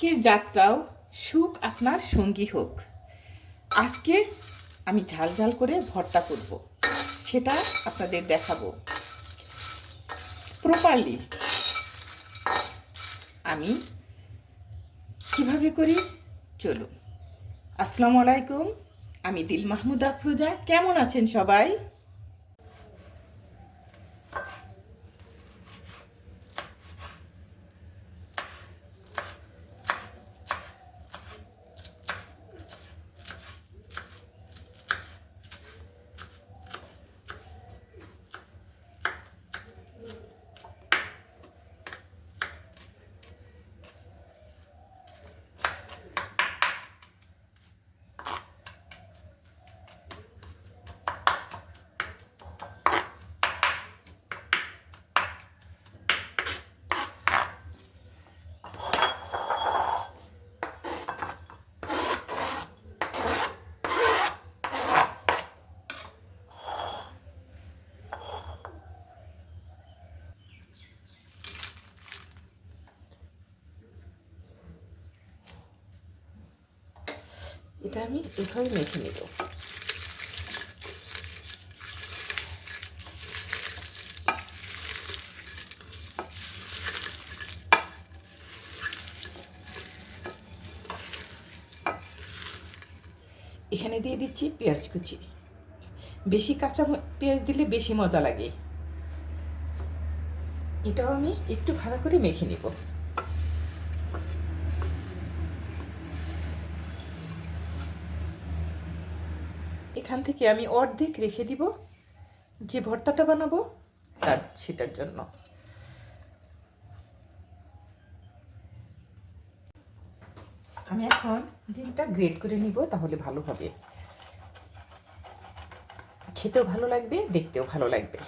আজকের যাত্রাও সুখ আপনার সঙ্গী হোক। আজকে আমি ঝাল ঝাল করে ভর্তা করব। সেটা আপনাদের দেখাবো। প্রপারলি আমি কীভাবে করি? চলুন। আসসালামু আলাইকুম। আমি দিল মাহমুদ আফরোজা কেমন আছেন সবাই? এটা আমি এভাবে মেখে নেব। এখানে দিয়ে দিচ্ছি পেঁয়াজ কুচি। বেশি কাঁচা পেঁয়াজ দিলে বেশি মজা লাগে। এটাও আমি একটু ভালো করে মেখে নিব। এখান থেকে আমি অর্ধেক রেখে দিব যে ভর্তাটা বানাবো তার সেটার জন্য। আমি এখন ডিমটা গ্রেড করে নিব, তাহলে ভালো হবে। খেতেও ভালো লাগবে, দেখতেও ভালো লাগবে।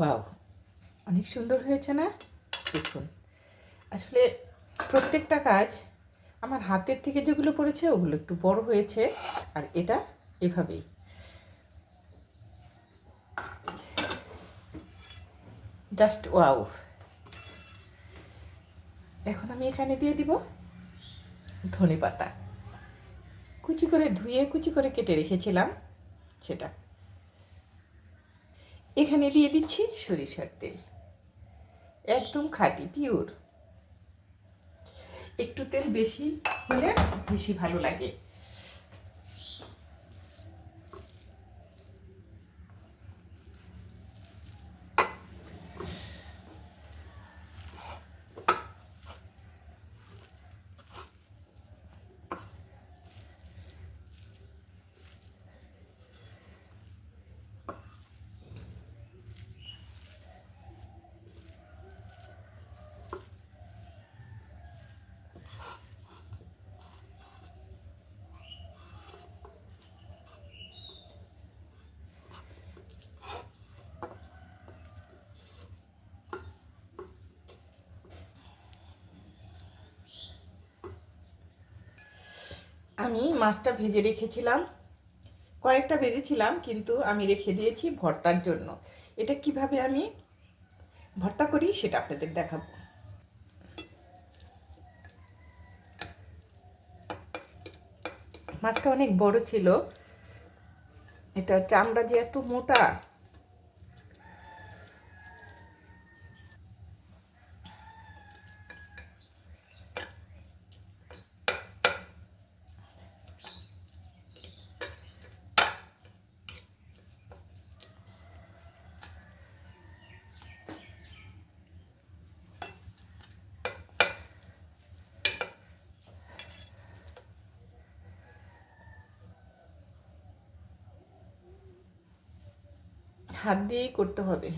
ওয়াও। অনেক সুন্দর হয়েছে না? দেখুন। আসলে প্রত্যেকটা কাজ আমার হাতের থেকে যেগুলো পড়েছে ওগুলো একটু বড় হয়েছে আর এটা এভাবেই। Just wow. এখন আমি এখানে দিয়ে দিব ধনে পাতা। কুচি করে ধুয়ে কুচি করে কেটে রেখেছিলাম সেটা। এখানে দিয়ে দিচ্ছি সরিষার তেল। একদম খাঁটি পিওর একটু তেল বেশি হলে বেশি ভালো লাগে। আমি মাছটা ভেজে রেখেছিলাম। কয়েকটা ভেজেছিলাম, কিন্তু আমি রেখে দিয়েছি ভর্তার জন্য। এটা কীভাবে আমি ভর্তা করি সেটা আপনাদের দেখাবো। মাছটা অনেক বড় ছিল। এটা চামড়া যে এত মোটা হাত দিয়েই করতে হবে।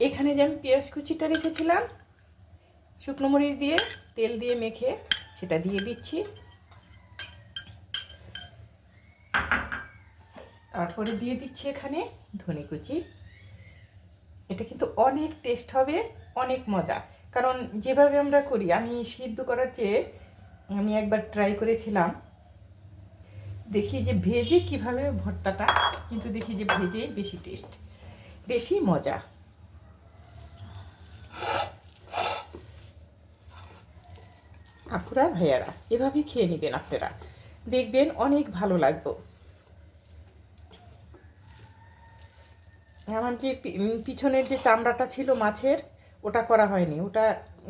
এখানে যে আমি পেঁয়াজ কুচিটা রেখেছিলাম, শুকনো মরিচ দিয়ে, তেল দিয়ে মেখে সেটা দিয়ে দিচ্ছি। তারপরে দিয়ে দিচ্ছি এখানে ধনে কুচি। এটা কিন্তু অনেক টেস্ট হবে, অনেক মজা। কারণ যেভাবে আমরা করি, আমি সিদ্ধ করার চেয়ে আমি একবার ট্রাই করেছিলাম। দেখি যে ভেজে কীভাবে ভর্তাটা, কিন্তু দেখি যে ভেজেই বেশি টেস্ট বেশি মজা। আপুরা, ভাইয়ারা এভাবেই খেয়ে নেবেন আপনারা। দেখবেন অনেক ভালো লাগতো আমার যে পিছনের যে চামড়াটা ছিল মাছের, ওটা করা হয়নি। ওটা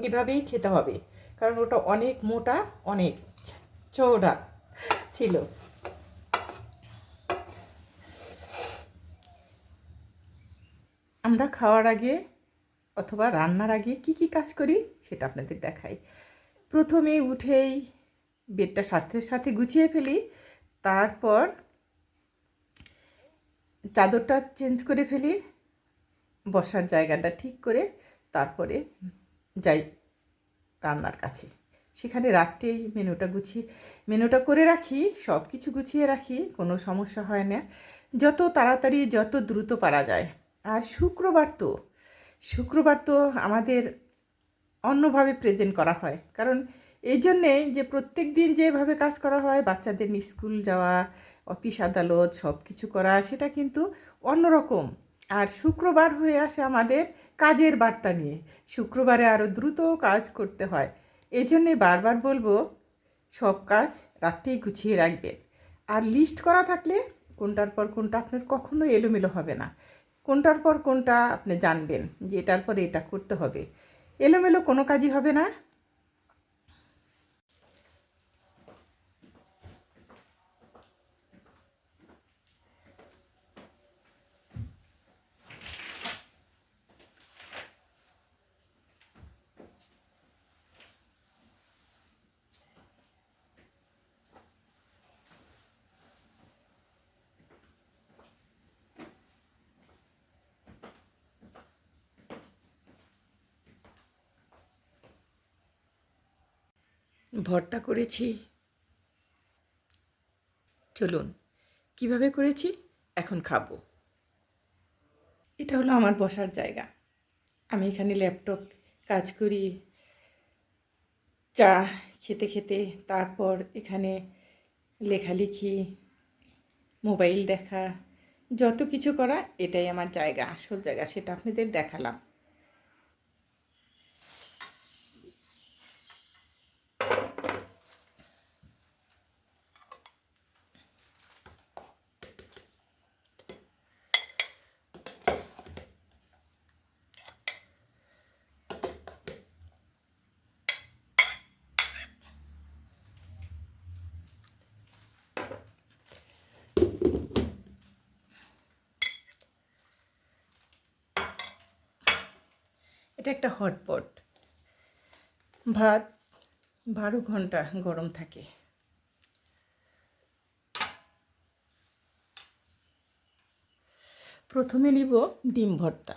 এভাবেই খেতে হবে। কারণ ওটা অনেক মোটা, অনেক চৌড়া ছিল। আমরা খাওয়ার আগে অথবা রান্নার আগে কি কি কাজ করি, সেটা আপনাদের দেখাই। প্রথমে উঠেই বেডটা সাথে সাথে গুছিয়ে ফেলি, তারপর চাদরটা চেঞ্জ করে ফেলি, বসার জায়গাটা ঠিক করে তারপরে যাই রান্নার কাছে। সেখানে রাত্রেই মেনুটা গুছিয়ে মেনুটা করে রাখি সব কিছু গুছিয়ে রাখি, কোনো সমস্যা হয় না। যত তাড়াতাড়ি যত দ্রুত পারা যায়। আর শুক্রবার তো শুক্রবার তো আমাদের অন্যভাবে প্রেজেন্ট করা হয়। কারণ এই জন্যে যে প্রত্যেক দিন যেভাবে কাজ করা হয়, বাচ্চাদের স্কুল যাওয়া অফিস আদালত সব কিছু করা, সেটা কিন্তু অন্যরকম। আর শুক্রবার হয়ে আসে আমাদের কাজের বার্তা নিয়ে। শুক্রবারে আরও দ্রুত কাজ করতে হয়। এই জন্যে বারবার বলব, সব কাজ রাত্রেই গুছিয়ে রাখবেন। আর লিস্ট করা থাকলে কোনটার পর কোনটা আপনার কখনো এলোমেলো হবে না। কোনটার পর কোনটা আপনি জানবেন যে এটার পর এটা করতে হবে। এলোমেলো কোনো কাজই হবে না। ভর্তা করেছি। চলুন, কীভাবে করেছি? এখন খাব। এটা হলো আমার বসার জায়গা। আমি এখানে ল্যাপটপ কাজ করি, চা খেতে খেতে, তারপর এখানে লেখালেখি, মোবাইল দেখা, যত কিছু করা এটাই আমার জায়গা, আসল জায়গা, সেটা আপনাদের দেখালাম। এটা একটা হটপট ভাত বারো ঘণ্টা গরম থাকে। প্রথমে নিব ডিম ভর্তা।